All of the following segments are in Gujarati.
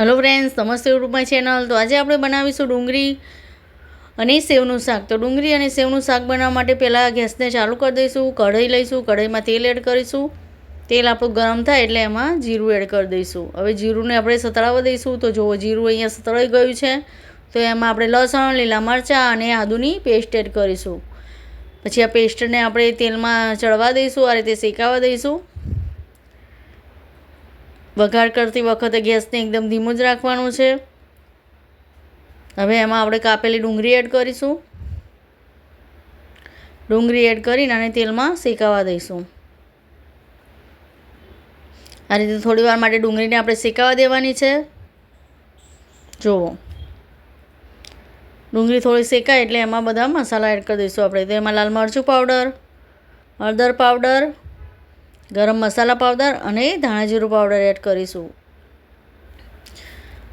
હેલો ફ્રેન્ડ્સ નમસ્તે યુટ્યુબમાં ચેનલ તો આજે આપણે બનાવીશું ડુંગળી અને સેવનું શાક. તો ડુંગળી અને સેવનું શાક બનાવવા માટે પહેલાં ગેસને ચાલુ કરી દઈશું, કઢાઈ લઈશું, કઢાઈમાં તેલ એડ કરીશું. તેલ આપણું ગરમ થાય એટલે એમાં જીરું એડ કરી દઈશું. હવે જીરુંને આપણે સતળાવવા દઈશું. તો જુઓ જીરું અહીંયા સતળાઈ ગયું છે. તો એમાં આપણે લસણ, લીલા મરચાં અને આદુની પેસ્ટ એડ કરીશું. પછી આ પેસ્ટને આપણે તેલમાં ચડવા દઈશું, આ રીતે શેકાવા દઈશું. વઘાર કરતી વખતે ગેસને એકદમ ધીમું જ રાખવાનું છે. હવે એમાં આપણે કાપેલી ડુંગળી એડ કરીશું. ડુંગળી એડ કરીને અને તેલમાં શેકાવા દઈશું. આ રીતે થોડી વાર માટે ડુંગળીને આપણે શેકાવા દેવાની છે. જુઓ. ડુંગળી થોડી શેકાય એટલે એમાં બધા મસાલા એડ કરી દઈશું આપણે. તો એમાં લાલ મરચું પાવડર, હળદર પાવડર ગરમ મસાલા પાવડર અને ધાણા જીરું પાવડર એડ કરીશું.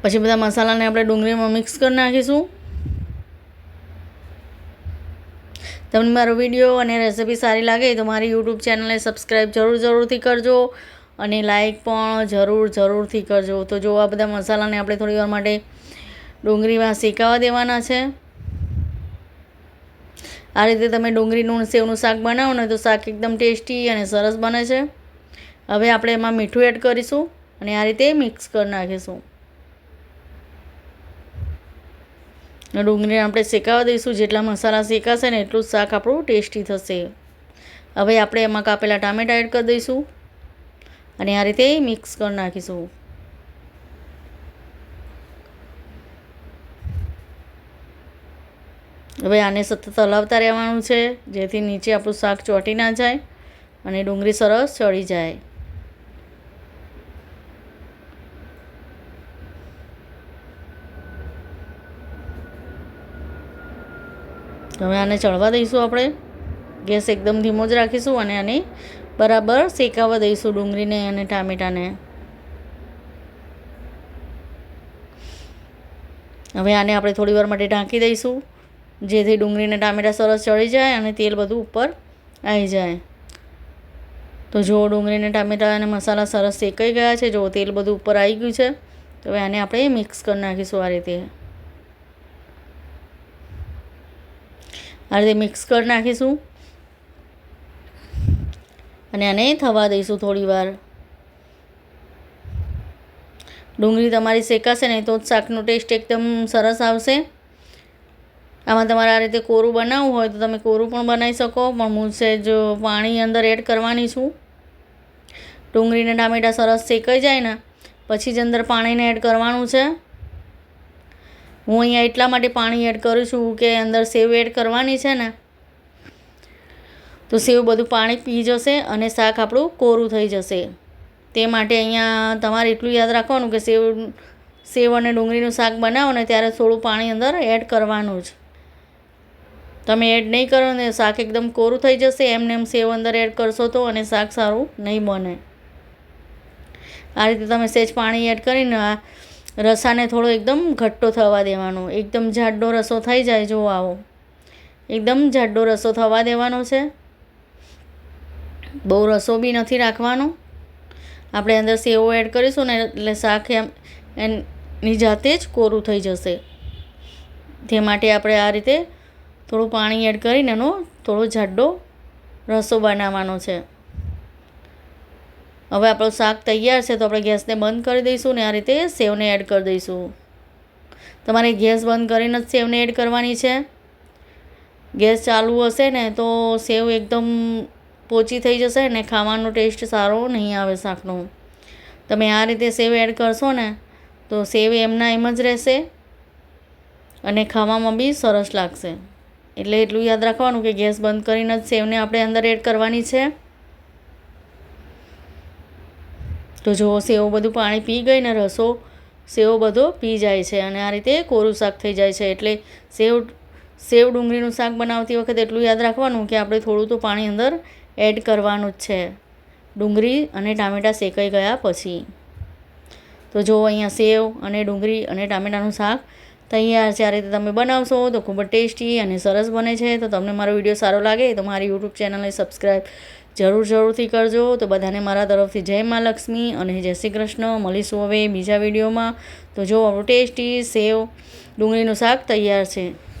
પછી બધા મસાલાને આપણે ડુંગળીમાં મિક્સ કરી નાખીશું. તમને મારો વીડિયો અને રેસિપી સારી લાગે તો મારી યુટ્યુબ ચેનલને સબસ્ક્રાઈબ જરૂર જરૂરથી કરજો અને લાઈક પણ જરૂર જરૂરથી કરજો. તો જો આ બધા મસાલાને આપણે થોડી વાર માટે ડુંગળીમાં શેકાવા દેવાના છે. આ રીતે તમે ડુંગળીનું સેવનું શાક બનાવો ને તો શાક એકદમ ટેસ્ટી અને સરસ બને છે. હવે આપણે એમાં મીઠું એડ કરીશું અને આ રીતે મિક્સ કરી નાખીશું. ડુંગળીને આપણે શેકાવા દઈશું, જેટલા મસાલા શેકાશે ને એટલું જ શાક આપણું ટેસ્ટી થશે. હવે આપણે એમાં કાપેલા ટામેટા એડ કરી દઈશું અને આ રીતે મિક્સ કરી નાખીશું. હવે આને સતત હલાવતા રહેવાનું છે, જેથી નીચે આપણું શાક ચોંટી ના જાય અને ડુંગળી સરસ ચડી જાય. હવે આને ચડવા દઈશું આપણે. ગેસ એકદમ ધીમો જ રાખીશું અને આને બરાબર શેકાવા દઈશું ડુંગળીને અને ટામેટાને. હવે આને આપણે થોડી વાર માટે ઢાંકી દઈશું. જેથી ડુંગળીને ટામેટાં સરસ ચડી જાય અને તેલ બધું ઉપર આવી જાય. તો જો ડુંગળીને ટામેટાં અને મસાલા સરસ શેકાઈ ગયા છે, જો તેલ બધું ઉપર આવી ગયું છે, તો હવે આને આપણે મિક્સ કરી નાખીશું આ રીતે. આ રીતે મિક્સ કરી નાખીશું. અને આને થવા દઈશું થોડીવાર. ડુંગળી તમારી શેકાશે ને તો જ શાકનો ટેસ્ટ એકદમ સરસ આવશે. આમાં તમારે આ રીતે કોરું બનાવવું હોય તો તમે કોરું પણ બનાવી શકો, પણ હું સહેજ પાણી અંદર એડ કરવાની છું. ડુંગળીને ટામેટાં સરસ શેકાઈ જાય ને, પછી જ અંદર પાણીને એડ કરવાનું છે. હું અહીંયા એટલા માટે પાણી એડ કરું છું કે અંદર સેવ એડ કરવાની છે ને, તો સેવ બધું પાણી પી જશે અને શાક આપણું કોરું થઈ જશે. તે માટે અહીંયા તમારે એટલું યાદ રાખવાનું કે સેવ સેવ અને ડુંગળીનું શાક બનાવો ને ત્યારે થોડું પાણી અંદર એડ કરવાનું જ. તમે એડ નહીં કરો ને શાક એકદમ કોરું થઈ જશે, એમને એમ સેવ અંદર એડ કરશો તો અને શાક સારું નહીં બને. આ રીતે તમે સેજ પાણી એડ કરીને આ રસાને થોડો એકદમ ઘટ્ટો થવા દેવાનો. એકદમ જાડો રસો થઈ જાય જો આવો. એકદમ જાડો રસો થવા દેવાનો છે. બહુ રસો બી નથી રાખવાનો. આપણે અંદર સેવો એડ કરીશું ને એટલે શાક એમ એની જાતે જ કોરું થઈ જશે. તે માટે આપણે આ રીતે થોડું પાણી એડ કરીને એનો થોડો જાડો રસો બનાવવાનો છે. હવે આપણું શાક તૈયાર છે તો આપણે ગેસને બંધ કરી દઈશું ને આ રીતે સેવને એડ કરી દઈશું. તમારે ગેસ બંધ કરીને જ સેવને એડ કરવાની છે. ગેસ ચાલુ હશે ને તો સેવ એકદમ પોચી થઈ જશે ને ખાવાનો ટેસ્ટ સારો નહીં આવે શાકનો. તમે આ રીતે સેવ એડ કરશો ને તો સેવ એમના એમ જ રહેશે અને ખાવામાં બી સરસ લાગશે. એટલે એટલું યાદ રાખવાનું કે ગેસ બંધ કરીને જ સેવને આપણે અંદર એડ કરવાની છે. તો જો સેવ બધું પાણી પી ગઈ ને રસો, સેવ બધો પી જાય છે અને આ રીતે કોરું શાક થઈ જાય છે. એટલે સેવ સેવ ડુંગળીનું શાક બનાવતી વખતે એટલું યાદ રાખવાનું કે આપણે થોડું તો પાણી અંદર એડ કરવાનું જ છે. ડુંગળી અને ટામેટાં શેકાઈ ગયા પછી. તો જો અહીંયા સેવ અને ડુંગળી અને ટામેટાનું શાક તૈયાર છે, આ રીતે તમે બનાવશો તો ખૂબ જ ટેસ્ટી અને સરસ બને છે. તો તમને મારો વીડિયો સારો લાગે તો મારી યુટ્યુબ ચેનલને સબસ્ક્રાઈબ જરૂર જરૂરથી કરજો. તો બધાને મારા તરફથી જય મા લક્ષ્મી અને જય શ્રી કૃષ્ણ. મળીશું હવે બીજા વિડીયોમાં. તો જો આપણું ટેસ્ટી સેવ ડુંગળીનું શાક તૈયાર છે.